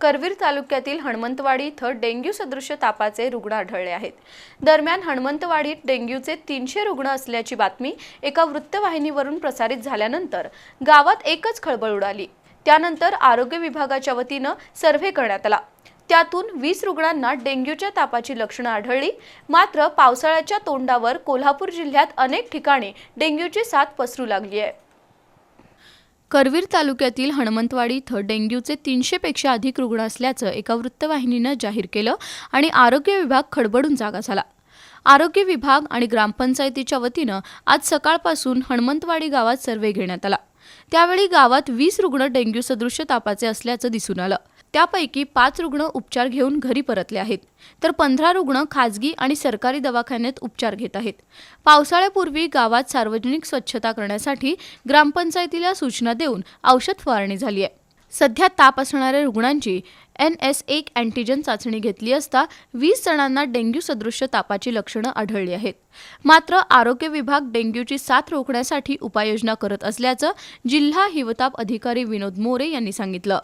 करवीर तालुक्यातील हणमंतवाडी इथं डेंग्यू सदृश्य तापाचे रुग्ण आढळले आहेत. दरम्यान हणमंतवाडीत डेंग्यूचे तीनशे रुग्ण असल्याची बातमी एका वृत्तवाहिनीवरून प्रसारित झाल्यानंतर गावात एकच खळबळ उडाली. त्यानंतर आरोग्य विभागाच्या वतीनं सर्व्हे करण्यात आला. त्यातून वीस रुग्णांना डेंग्यूच्या तापाची लक्षणं आढळली. मात्र पावसाळ्याच्या तोंडावर कोल्हापूर जिल्ह्यात अनेक ठिकाणी डेंग्यूची साथ पसरू लागली आहे. करवीर तालुक्यातील हणमंतवाडी इथं डेंग्यूचे तीनशेपेक्षा अधिक रुग्ण असल्याचं एका वृत्तवाहिनीनं जाहीर केलं आणि आरोग्य विभाग खडबडून जागा झाला. आरोग्य विभाग आणि ग्रामपंचायतीच्या वतीनं आज सकाळपासून हणमंतवाडी गावात सर्वे घेण्यात आला. त्यावेळी गावात वीस रुग्ण डेंग्यू सदृश्य तापाचे असल्याचं दिसून आलं. त्यापैकी पाच रुग्ण उपचार घेऊन घरी परतले आहेत. तर पंधरा रुग्ण खाजगी आणि सरकारी दवाखान्यात उपचार घेत आहेत. पावसाळ्यापूर्वी गावात सार्वजनिक स्वच्छता करण्यासाठी ग्रामपंचायतीला सूचना देऊन औषध फवारणी झाली आहे. सध्या ताप असणाऱ्या रुग्णांची एन एस एक अँटीजन चाचणी घेतली असता वीस जणांना डेंग्यू सदृश्य तापाची लक्षणं आढळली आहेत. मात्र आरोग्य विभाग डेंग्यूची साथ रोखण्यासाठी उपाययोजना करत असल्याचं जिल्हा हिवताप अधिकारी विनोद मोरे यांनी सांगितलं.